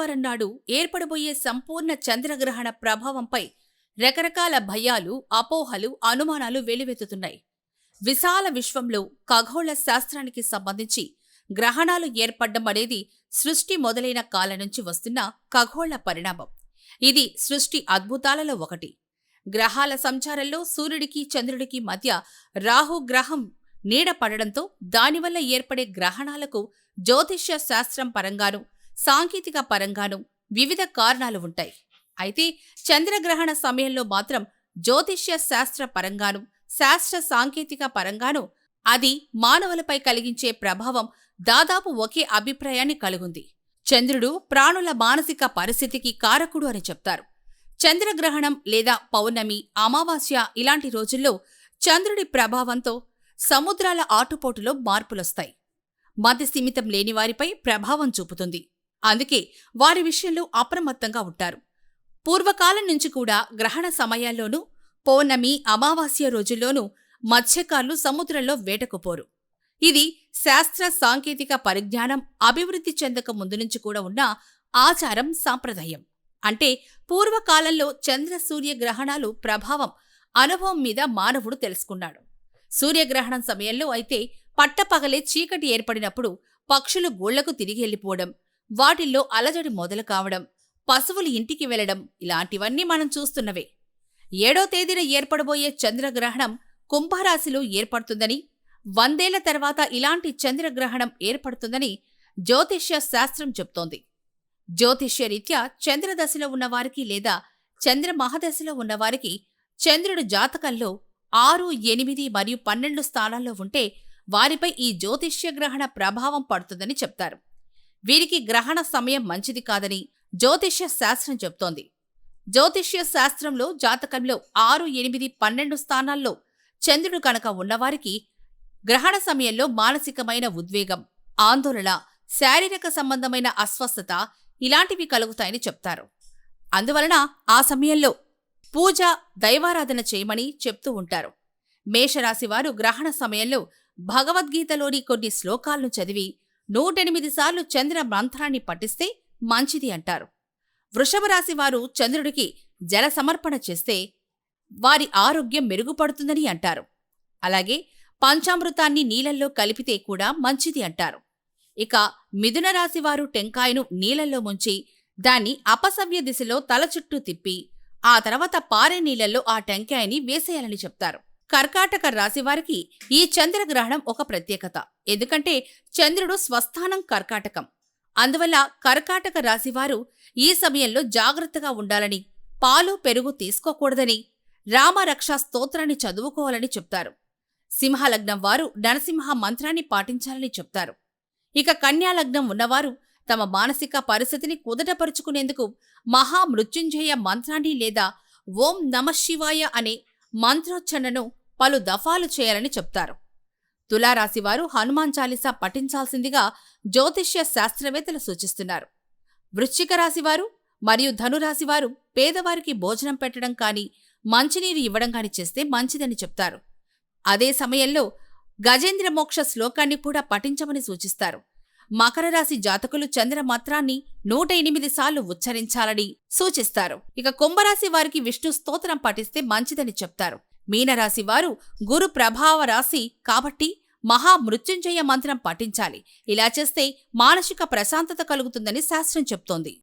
మంగళవారం నాడు ఏర్పడబోయే సంపూర్ణ చంద్రగ్రహణ ప్రభావంపై రకరకాల భయాలు అపోహలు అనుమానాలు వెలువెత్తుతున్నాయి విశాల విశ్వంలో ఖగోళ శాస్త్రానికి సంబంధించి గ్రహణాలు ఏర్పడడం అనేది సృష్టి మొదలైన కాలం నుంచి వస్తున్న ఖగోళ పరిణామం. ఇది సృష్టి అద్భుతాలలో ఒకటి. గ్రహాల సంచారంలో సూర్యుడికి చంద్రుడికి మధ్య రాహు గ్రహం నీడ పడడంతో దానివల్ల ఏర్పడే గ్రహణాలకు జ్యోతిష్య శాస్త్రం పరంగాను సాంకేతిక పరంగాను వివిధ కారణాలు ఉంటాయి. అయితే చంద్రగ్రహణ సమయంలో మాత్రం జ్యోతిష్య శాస్త్ర పరంగాను శాస్త్ర సాంకేతిక పరంగానూ అది మానవులపై కలిగించే ప్రభావం దాదాపు ఒకే అభిప్రాయాన్ని కలుగుంది. చంద్రుడు ప్రాణుల మానసిక పరిస్థితికి కారకుడు అని చెప్తారు. చంద్రగ్రహణం లేదా పౌర్ణమి అమావాస్య ఇలాంటి రోజుల్లో చంద్రుడి ప్రభావంతో సముద్రాల ఆటుపోటులో మార్పులొస్తాయి. మతి సీమితం లేనివారిపై ప్రభావం చూపుతుంది. అందుకే వారి విషయంలో అప్రమత్తంగా ఉంటారు. పూర్వకాలం నుంచి కూడా గ్రహణ సమయాల్లోనూ పౌర్ణమి అమావాస్య రోజుల్లోనూ మత్స్యకారులు సముద్రంలో వేటకుపోరు. ఇది శాస్త్ర సాంకేతిక పరిజ్ఞానం అభివృద్ధి చెందక ముందు నుంచి కూడా ఉన్న ఆచారం సాంప్రదాయం. అంటే పూర్వకాలంలో చంద్ర సూర్య గ్రహణాలు ప్రభావం అనుభవం మీద మానవుడు తెలుసుకున్నాడు. సూర్యగ్రహణం సమయంలో అయితే పట్టపగలే చీకటి ఏర్పడినప్పుడు పక్షులు గోళ్ళకు తిరిగి వెళ్ళిపోవడం వాటిల్లో అలజడి మొదలు కావడం పశువులు ఇంటికి వెళ్ళడం ఇలాంటివన్నీ మనం చూస్తున్నవే. ఏడో తేదీన ఏర్పడబోయే చంద్రగ్రహణం కుంభరాశిలో ఏర్పడుతుందని వందేళ్ళ తర్వాత ఇలాంటి చంద్రగ్రహణం ఏర్పడుతుందని జ్యోతిష్య శాస్త్రం చెప్తోంది. జ్యోతిష్య రీత్యా చంద్రదశలో ఉన్నవారికి లేదా చంద్రమహదశలో ఉన్నవారికి చంద్రుడు జాతకంలో ఆరు ఎనిమిది మరియు పన్నెండు స్థానాల్లో ఉంటే వారిపై ఈ జ్యోతిష్య గ్రహణ ప్రభావం పడుతుందని చెప్తారు. వీరికి గ్రహణ సమయం మంచిది కాదని జ్యోతిష్య శాస్త్రం చెప్తోంది జ్యోతిష్య శాస్త్రంలో జాతకంలో ఆరు ఎనిమిది పన్నెండు స్థానాల్లో చంద్రుడు కనుక ఉన్నవారికి గ్రహణ సమయంలో మానసికమైన ఉద్వేగం ఆందోళన శారీరక సంబంధమైన అస్వస్థత ఇలాంటివి కలుగుతాయని చెప్తారు. అందువలన ఆ సమయంలో పూజ దైవారాధన చేయమని చెప్తూ ఉంటారు. మేషరాశివారు గ్రహణ సమయంలో భగవద్గీతలోని కొన్ని శ్లోకాలను చదివి నూటెనిమిది సార్లు చంద్ర మంత్రాన్ని పఠిస్తే మంచిది అంటారు. వృషభరాశి వారు చంద్రుడికి జల సమర్పణ చేస్తే వారి ఆరోగ్యం మెరుగుపడుతుందని అంటారు. అలాగే పంచామృతాన్ని నీళ్ళల్లో కలిపితే కూడా మంచిది అంటారు. ఇక మిథున రాశి వారు టెంకాయను నీళ్ళల్లో ముంచి దాన్ని అపసవ్య దిశలో తల చుట్టూ తిప్పి ఆ తర్వాత పారే నీళ్ళల్లో ఆ టెంకాయని వేసేయాలని చెప్తారు. కర్కాటక రాశివారికి ఈ చంద్రగ్రహణం ఒక ప్రత్యేకత. ఎందుకంటే చంద్రుడు స్వస్థానం కర్కాటకం. అందువల్ల కర్కాటక రాశివారు ఈ సమయంలో జాగ్రత్తగా ఉండాలని పాలు పెరుగు తీసుకోకూడదని రామరక్ష స్తోత్రాన్ని చదువుకోవాలని చెప్తారు. సింహలగ్నం వారు నరసింహ మంత్రాన్ని పాటించాలని చెప్తారు. ఇక కన్యాలగ్నం ఉన్నవారు తమ మానసిక పరిస్థితిని కుదటపరుచుకునేందుకు మహామృత్యుంజయ మంత్రాన్ని లేదా ఓం నమశివాయ అనే మంత్రోచ్చరణను పలు దఫాలు చేయాలని చెప్తారు. తులారాశివారు హనుమాన్ చాలీసా పఠించాల్సిందిగా జ్యోతిష్య శాస్త్రవేత్తలు సూచిస్తున్నారు. వృశ్చిక రాశివారు మరియు ధనురాశివారు పేదవారికి భోజనం పెట్టడం కానీ మంచినీరు ఇవ్వడం కానీ చేస్తే మంచిదని చెప్తారు. అదే సమయంలో గజేంద్ర మోక్ష శ్లోకాన్ని కూడా పఠించమని సూచిస్తారు. మకర రాశి జాతకులు చంద్రమాత్రాన్ని నూట ఎనిమిది సార్లు ఉచ్చరించాలని సూచిస్తారు. ఇక కుంభరాశి వారికి విష్ణు స్తోత్రం పఠిస్తే మంచిదని చెప్తారు. మీనరాశి వారు గురు ప్రభావ రాశి కాబట్టి మహామృత్యుంజయ మంత్రం పఠించాలి. ఇలా చేస్తే మానసిక ప్రశాంతత కలుగుతుందని శాస్త్రం చెప్తోంది.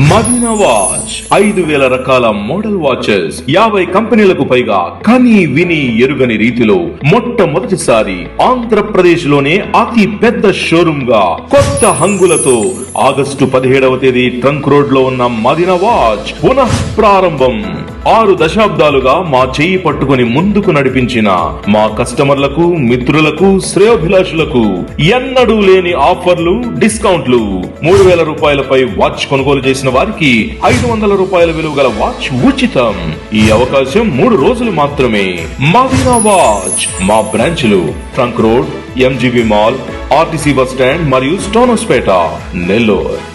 మదీనా వాచ్ ఐదు వేల రకాల మోడల్ వాచెస్ యాభై కంపెనీలకు పైగా కని విని ఎరుగని రీతిలో మొట్టమొదటిసారి ఆంధ్రప్రదేశ్లోనే అతి పెద్ద షోరూమ్గా కొత్త హంగులతో ఆగస్టు పదిహేడవ తేదీ ట్రంక్ రోడ్లో ఉన్న మదిన వాచ్ పునః ప్రారంభం. ఆరు దశాబ్దాలుగా మా చేయి పట్టుకుని ముందుకు నడిపించిన మా కస్టమర్లకు మిత్రులకు శ్రేయోభిలాషులకు ఎన్నడూ లేని ఆఫర్లు డిస్కౌంట్లు. మూడు వేల రూపాయలపై వాచ్ కొనుగోలు చేసిన వారికి ఐదు వందల రూపాయల విలువ గల వాచ్ ఉచితం. ఈ అవకాశం మూడు రోజులు మాత్రమే. మదీనా వాచ్. మా బ్రాంచ్లు trunk road MGB mall RTC bus stand మరియు స్టోనోస్పేట నెల్లూరు